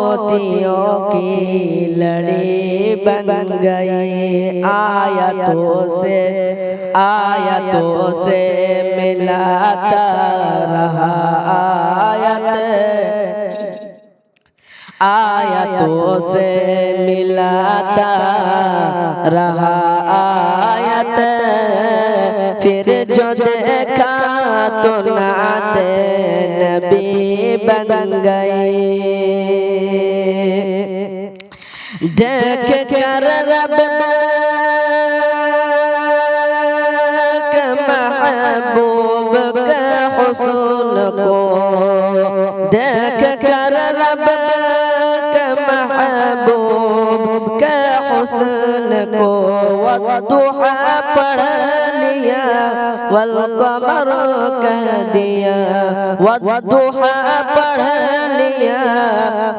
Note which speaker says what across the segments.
Speaker 1: मोतियों की लड़ी बन गई। आयतों से आयतों से मिलाता रहा आयत। आयतों से मिलाता रहा आयत। फिर जो देखा तो नाते नबी बन गए देख कर रब के महबूब के हुसन को देख कर रब के महबूब के हुसन को वदुहा पढ़ लिया वल कमर कह दिया वदुहा पढ़ लिया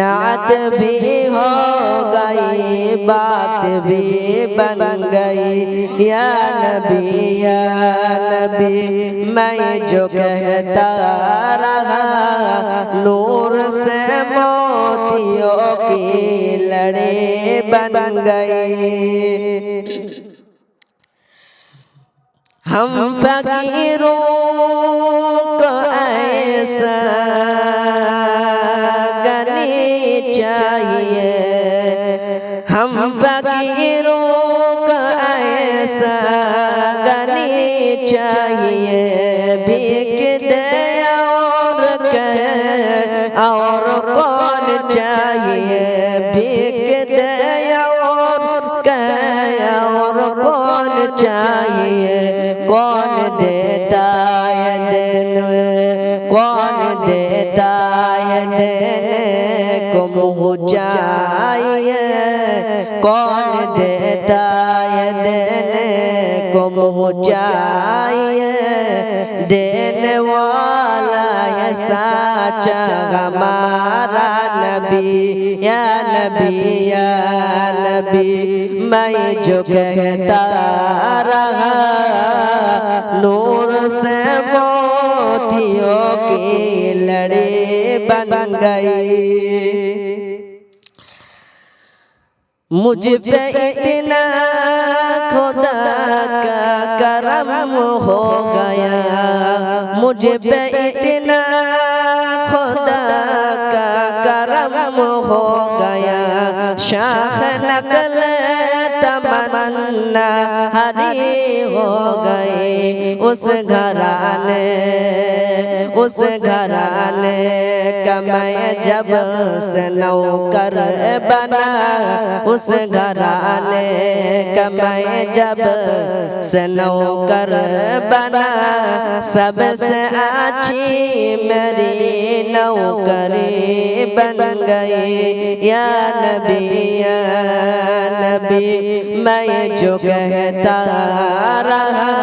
Speaker 1: नात भी हो गई बात भी बन गई। या नबी या नबी मैं जो कहता रहा नूर से मोतियों की लड़े बन गई। हम फकीरों को ऐसा चाहिए हम फकीरों को ऐसा गनी चाहिए भीख दे और कहे और कौन चाहिए भीख दे और कहे और कौन चाहिए कौन देता है देने कौन देता है देने मुँह कौन देता है देने को चाहिए देने वाला है साचा हमारा नबी, या नबी या नबी। मैं जो कहता रहा, नूर से मोतियों की लड़ी। बन गई मुझ पे इतना खुदा का करम हो गया मुझ पे इतना खुदा का करम हो गया शाख नकल तमन्ना हरी हो गई उस घराने उस घराने का मैं जब से नौकर बना, उस घराने का मैं जब से नौकर बना, सबसे अच्छी मेरी नौकरी बन गई या नबी या नबी मैं जो कहता रहा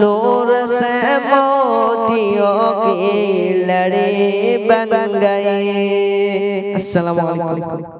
Speaker 1: नूर से मोतियों की लड़ी बन गई अस्सलाम वालेकुम